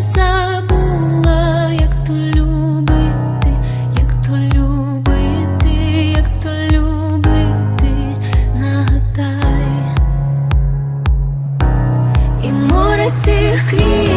забула, як любити, як любити, як любити, нагадай, і море тих квіт.